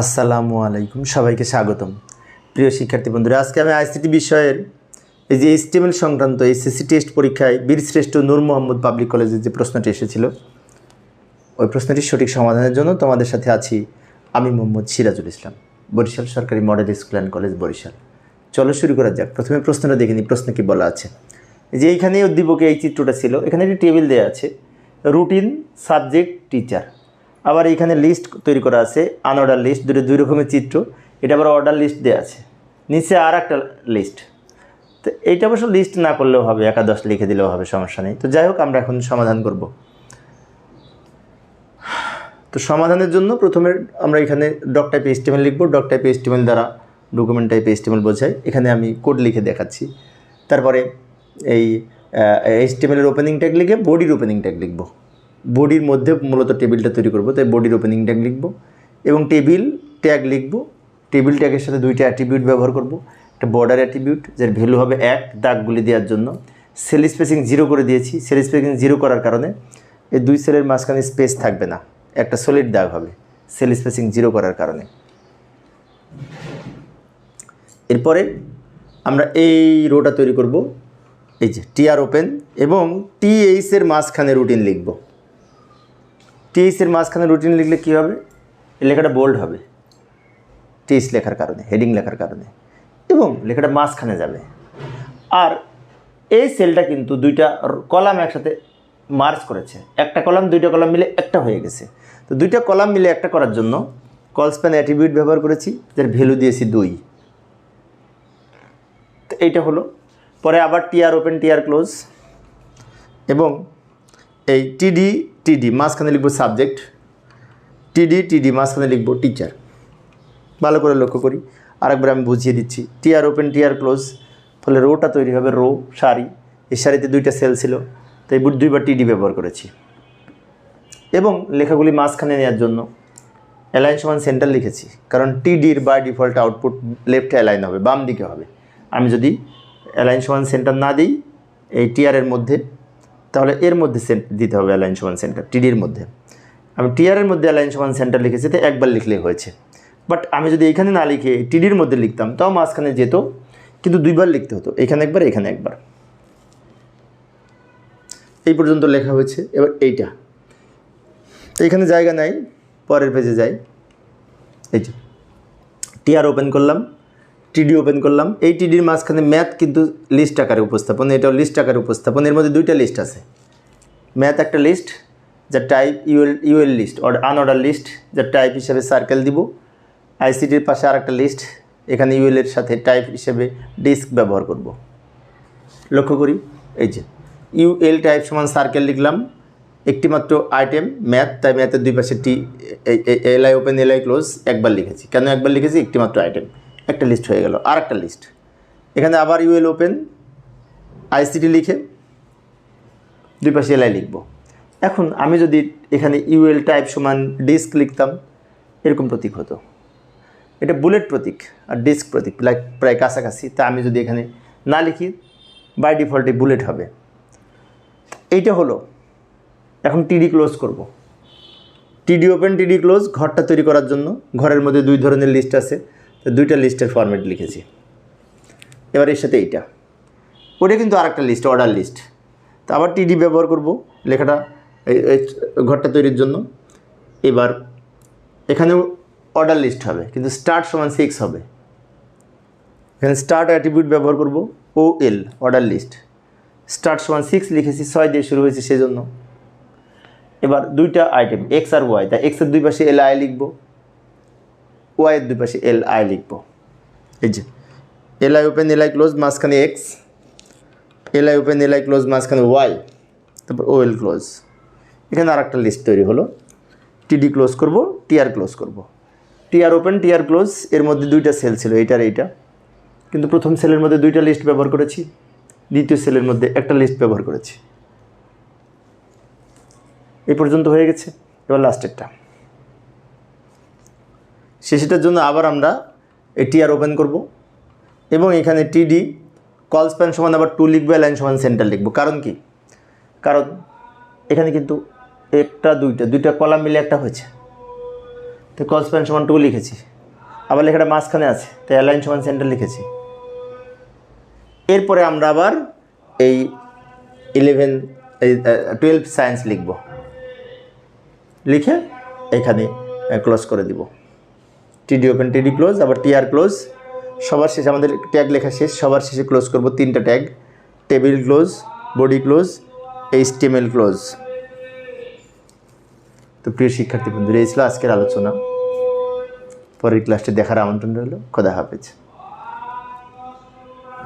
আসসালামু আলাইকুম, সবাইকে স্বাগতম। প্রিয় শিক্ষার্থী বন্ধুরা, আজকে আমি আইসিটি বিষয়ের এই যে এস্টিমেল সংক্রান্ত এসএসসি টেস্ট পরীক্ষায় বীরশ্রেষ্ঠ নূর মোহাম্মদ পাবলিক কলেজের যে প্রশ্নটি এসেছিল, ওই প্রশ্নটির সঠিক সমাধানের জন্য তোমাদের সাথে আছি আমি মোহাম্মদ সিরাজুল ইসলাম, বরিশাল সরকারি model school and college Barishal. চলো শুরু করা যাক। প্রথমে প্রশ্নটা দেখে নিই, প্রশ্ন কী বলা আছে। যে এইখানে উদ্দীপকে এই চিত্রটা ছিল, এখানে একটি টেবিল দেওয়া আছে, রুটিন সাবজেক্ট টিচার। আবার এইখানে লিস্ট তৈরি করা আছে আনঅর্ডার লিস্ট দুটো দুই রকমের চিত্র, এটা আবার অর্ডার লিস্ট দেওয়া আছে। নিচে আর একটা লিস্ট তো এইটা অবশ্য লিস্ট না করলেও হবে, একাদশ লিখে দিলেও হবে, সমস্যা নেই। তো যাই হোক, আমরা এখন সমাধান করব। তো সমাধানের জন্য প্রথমে আমরা এখানে ডক টাইপ এস্টিমেল লিখব। ডক টাইপ এস্টিমেল দ্বারা ডকুমেন্ট টাইপ এস্টিমেল বোঝায়। এখানে আমি কোড লিখে দেখাচ্ছি। তারপরে এই এস্টিমেলের ওপেনিং ট্যাগ লিখে বডির ওপেনিং ট্যাগ লিখব। বডির মধ্যে মূলত টেবিলটা তৈরি করব, তাই বডির ওপেনিং ট্যাগ লিখব এবং টেবিল ট্যাগ লিখব। টেবিল ট্যাগের সাথে দুইটা অ্যাট্রিবিউট ব্যবহার করব, একটা বর্ডার অ্যাট্রিবিউট যার ভ্যালু হবে এক দাগগুলি দেওয়ার জন্য। সেল স্পেসিং জিরো করে দিয়েছি সেল স্পেসিং জিরো করার কারণে এই দুই সেলের মাঝখানে স্পেস থাকবে না, একটা সলিড দাগ হবে সেল স্পেসিং জিরো করার কারণে। এরপরে আমরা এই রোটা তৈরি করব, এই যে টিআর ওপেন এবং টিএইচের মাঝখানে রুটিন লিখব। টিএইচের মাঝখানে রুটিন লিখলে কী হবে? লেখাটা বোল্ড হবে। টিএইচ লেখার কারণে হেডিং লেখার কারণে। এবং লেখাটা মাঝখানে যাবে। আর এই সেলটা কিন্তু দুইটা কলাম একসাথে মার্চ করেছে। একটা কলাম দুইটা কলাম মিলে একটা হয়ে গেছে। তো দুইটা কলাম মিলে একটা করার জন্য কলস্প্যান অ্যাট্রিবিউট ব্যবহার করেছি, যার ভ্যালু দিয়েছি দুই। তো এইটা হলো। পরে আবার টিআর ওপেন টিআর ক্লোজ এবং এই টিডি টিডি মাঝখানে লিখব সাবজেক্ট টিডি টিডি মাঝখানে লিখব টিচার ভালো করে লক্ষ্য করি। আরেকবার আমি বুঝিয়ে দিচ্ছি। টিআর ওপেন টিআর ক্লোজ ফলে রোটা তৈরি হবে রো সারি। এই সারিতে দুইটা সেল ছিল, তাই দুইবার টিডি ব্যবহার করেছি। এবং লেখাগুলি মাঝখানে নেওয়ার জন্য অ্যালাইন সমান সেন্টার লিখেছি, কারণ টিডির by default output left align হবে, বাম দিকে হবে। আমি যদি অ্যালাইন সমান সেন্টার না দিই, এই টিআরের মধ্যে তাহলে এর মধ্যে সেন্ট দিতে হবে অ্যালাইন সমান সেন্টার টিডির মধ্যে। আমি টিআরের মধ্যে অ্যালাইন সমান সেন্টার লিখেছি, তো একবার লিখলেই হয়েছে। বাট আমি যদি এখানে না লিখে টিডির মধ্যে লিখতাম, তাও মাঝখানে যেত, কিন্তু দুইবার লিখতে হতো, এখানে একবার এখানে একবার। এই পর্যন্ত লেখা হয়েছে, এবার এইটা। এখানে জায়গা নাই, পরের পেজে যাই। এই যে টিআর ওপেন করলাম। টিডি ওপেন করলাম। এই টিডির মাঝখানে ম্যাথ কিন্তু লিস্ট আকারে উপস্থাপন, এটাও লিস্ট আকারে উপস্থাপন। এর মধ্যে দুইটা লিস্ট আছে। ম্যাথ একটা লিস্ট যার type UL UL list or unordered list যার টাইপ হিসেবে সার্কেল দিব। আইসিটির পাশে আর একটা লিস্ট এখানে ইউএলের সাথে টাইপ হিসেবে ডিস্ক ব্যবহার করব। লক্ষ্য করি, এই যে ইউএল টাইপ সমান সার্কেল লিখলাম। একটি মাত্র আইটেম ম্যাথ তাই ম্যাথের দুই পাশে টি L I open L I close একবার লিখেছি। কেন একবার লিখেছি? একটি মাত্র আইটেম একটা লিস্ট হয়ে গেল আর একটা লিস্ট এখানে আবার ইউএল ওপেন আইসিটি লিখে দুই পাশে এল আই লিখব। এখন আমি যদি এখানে ইউএল টাইপ সমান ডিস্ক লিখতাম, এরকম প্রতীক হতো। এটা বুলেট প্রতীক আর ডিস্ক প্রতীক প্রায় প্রায় কাছাকাছি, তা আমি যদি এখানে না লিখি বাই ডিফল্টে বুলেট হবে। এইটা হলো, এখন টিডি ক্লোজ করব। টিডি ওপেন টিডি ক্লোজ ঘরটা তৈরি করার জন্য, ঘরের মধ্যে দুই ধরনের লিস্ট আছে। তো দুইটা লিস্টের ফরম্যাট লিখেছি। এবার এর সাথে এইটা। ওটা কিন্তু আরেকটা লিস্ট অর্ডার লিস্ট তো আবার টিডি ব্যবহার করব, লেখাটা ঘরটা তৈরির জন্য। এবার এখানেও অর্ডার লিস্ট হবে, কিন্তু স্টার্ট সমান সিক্স হবে। এখানে স্টার্ট অ্যাট্রিবিউট ব্যবহার করব O L order list start সমান সিক্স লিখেছি, ছয় দিয়ে শুরু হয়েছে সেজন্য। এবার দুইটা আইটেম এক্স আর ওয়াই তাই এক্সের দুই পাশে এল আই লিখব। ওয়াইয়ের দুই পাশে এল আই লিখব। এই যে, L I open, L I close, মাঝখানে X, L I open, L I close, মাঝখানে ওয়াই, তারপর ও এল ক্লোজ। এখানে আর একটা লিস্ট তৈরি হলো। টিডি ক্লোজ করব টিআর ক্লোজ করব। টিআর ওপেন টিআর ক্লোজ, এর মধ্যে দুইটা সেল ছিল, এইটার এইটা। কিন্তু প্রথম সেলের মধ্যে দুইটা লিস্ট ব্যবহার করেছি, দ্বিতীয় সেলের মধ্যে একটা লিস্ট ব্যবহার করেছি। এই পর্যন্ত হয়ে গেছে, এবার লাস্টেরটা শেষেটার জন্য আবার আমরা এই টিআর ওপেন করব এবং এখানে টিডি কল স্প্যান সমান আবার টু লিখব লাইন সমান সেন্টার লিখব। কারণ কি? কারণ এখানে কিন্তু একটা, দুইটা দুইটা কলাম মিলে একটা হয়েছে। তো তো কল স্প্যান সমান টু লিখেছি। আবার লেখাটা মাঝখানে আছে, তাই অ্যালাইন সমান সেন্টার লিখেছি। এরপরে আমরা আবার এই ইলেভেন এই টুয়েলভ সায়েন্স লিখব। লিখে এখানে ক্লোজ করে দিব। টিডি ওপেন টিডি ক্লোজ আবার টিআর ক্লোজ সবার শেষে আমাদের ট্যাগ লেখা শেষ, সবার শেষে ক্লোজ করব তিনটা tag table close body close HTML close তো প্রিয় শিক্ষার্থী বন্ধুরা, এই ছিল আজকের আলোচনা। পরের ক্লাসটি দেখার আমন্ত্রণ রইল। খোদা হাফেজ।